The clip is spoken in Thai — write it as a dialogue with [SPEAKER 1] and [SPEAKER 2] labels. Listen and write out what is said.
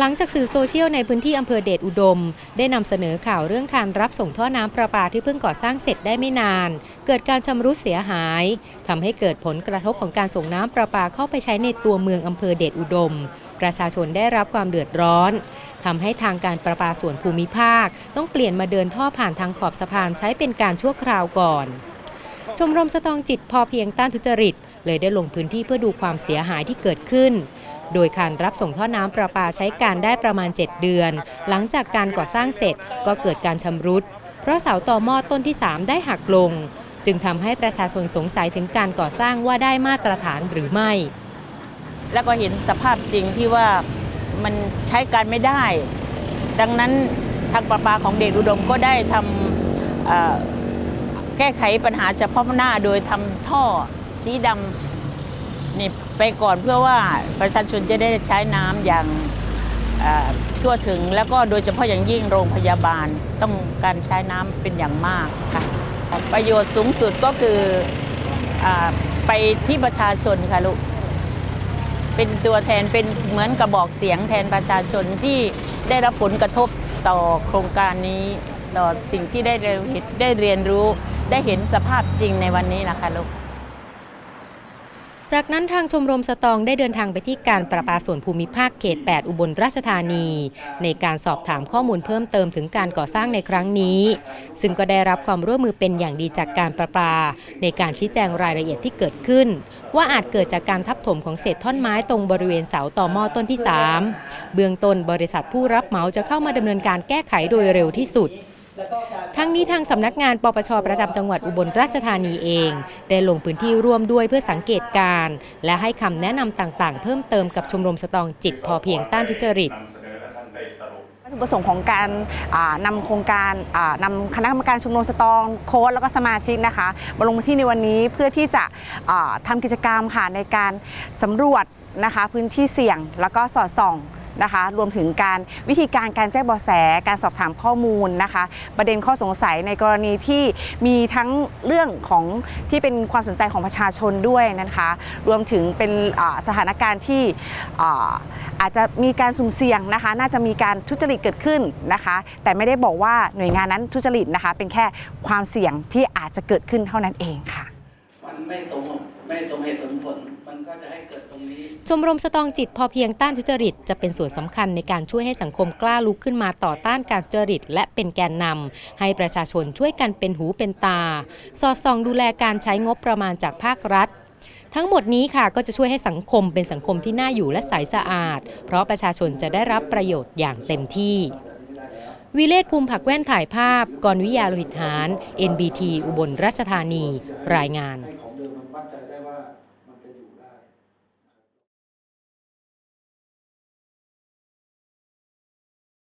[SPEAKER 1] หลังจากสื่อโซเชียลในพื้นที่อำเภอเดชอุดม ได้นำเสนอข่าวเรื่องการรับส่งท่อน้ำประปาที่เพิ่งก่อสร้างเสร็จได้ไม่นาน เกิดการชำรุดเสียหายทำให้เกิดผลกระทบของการส่งน้ำประปาเข้าไปใช้ในตัวเมืองอำเภอเดชอุดม ประชาชนได้รับความเดือดร้อนทำให้ทางการประปาส่วนภูมิภาค ต้องเปลี่ยนมาเดินท่อผ่านทางขอบสะพานใช้เป็นการชั่วคราวก่อนชมรมสตองจิตพอเพียงต้านทุจริต เลยได้ลงพื้นที่เพื่อดูความเสียหายที่เกิดขึ้น โดยการรับส่งท่อน้ำประปาใช้การได้ประมาณ 7 เดือน หลังจากการก่อสร้างเสร็จก็เกิดการชำรุด เพราะเสาต่อหม้อต้นที่ 3 ได้หักลง จึงทำให้ประชาชนสงสัยถึงการก่อสร้างว่าได้มาตรฐานหรือไม่
[SPEAKER 2] แล้วก็เห็นสภาพจริงที่ว่ามันใช้การไม่ได้ ดังนั้นทางประปาของเดชอุดมก็ได้ทำแก้ไขปัญหาเฉพาะหน้าโดยทำท่อสีดำ นี่ไปก่อนเพื่อว่าประชาชนจะได้ใช้น้ำอย่างทั่วถึงแล้วก็โดยเฉพาะอย่างยิ่งโรงพยาบาลต้องการใช้น้ำเป็นอย่างมากค่ะประโยชน์สูงสุดก็คืออไปที่ประชาชนค่ะลูกเป็นตัวแทนเป็นเหมือนกระบอกเสียงแทนประชาชนที่ได้รับผลกระทบต่อโครงการนี้ต่อสิ่งที่ได้เรียนได้เรียนรู้ ได้เห็นสภาพจริงในวันนี้นะคะลูก
[SPEAKER 1] จากนั้นทางชมรมสตองได้เดินทางไปที่การประปาส่วนภูมิภาคเขต 8 อุบลราชธานี ในการสอบถามข้อมูลเพิ่มเติมถึงการก่อสร้างในครั้งนี้ ซึ่งก็ได้รับความร่วมมือเป็นอย่างดีจากการประปา ในการชี้แจงรายละเอียดที่เกิดขึ้น ว่าอาจเกิดจากการทับถมของเศษท่อนไม้ตรงบริเวณเสาต่อหม้อต้นที่ 3 เบื้องต้นบริษัทผู้รับเหมาจะเข้ามาดำเนินการแก้ไขโดยเร็วที่สุด ทั้งนี้ทางสำนักงานปปชประจำจังหวัดอุบลราชธานีเอง ได้ลงพื้นที่ร่วมด้วยเพื่อสังเกตการณ์และให้คำแนะนำต่างๆ เพิ่มเติมกับชมรมสตองจิตพอเพียงต้านทุจริต
[SPEAKER 3] วัตถุประสงค์ของการอ่านำโครงการอ่านำคณะกรรมการชุมนุมสตองโค้ดแล้วก็สมาชิกนะคะมาลงพื้นที่ในวันนี้เพื่อที่จะอ่าทำากิจกรรมค่ะในการสำรวจนะคะพื้นที่เสี่ยงแล้วก็สอดส่อง นะคะ รวมถึงการวิธีการการแจ้งเบาะแส การสอบถามข้อมูลนะคะ ประเด็นข้อสงสัยในกรณีที่มีทั้งเรื่องของที่เป็นความสนใจของประชาชนด้วยนะคะ รวมถึงเป็นสถานการณ์ที่อาจจะมีการสุ่มเสี่ยงนะคะ น่าจะมีการทุจริตเกิดขึ้นนะคะ แต่ไม่ได้บอกว่าหน่วยงานนั้นทุจริตนะคะ เป็นแค่ความเสี่ยงที่อาจจะเกิดขึ้นเท่านั้นเองค่ะ
[SPEAKER 4] มันไม่สม ไม่สมเหตุสมผลมันก็จะให้เกิดตรงนี้
[SPEAKER 1] ชมรมสตองจิตพอเพียงต้านทุจริต จะเป็นส่วนสำคัญในการช่วยให้สังคมกล้าลุกขึ้นมาต่อต้านการทุจริต และเป็นแกนนำให้ประชาชนช่วยกันเป็นหูเป็นตา สอดส่องดูแลการใช้งบประมาณจากภาครัฐทั้งหมดนี้ค่ะก็จะช่วยให้สังคมเป็นสังคมที่น่าอยู่และใสสะอาด เพราะประชาชนจะได้รับประโยชน์อย่างเต็มที่ วิเลศภูมิผักแว่นถ่ายภาพ กรวิยาโลหิตหาร NBT อุบลราชธานี รายงาน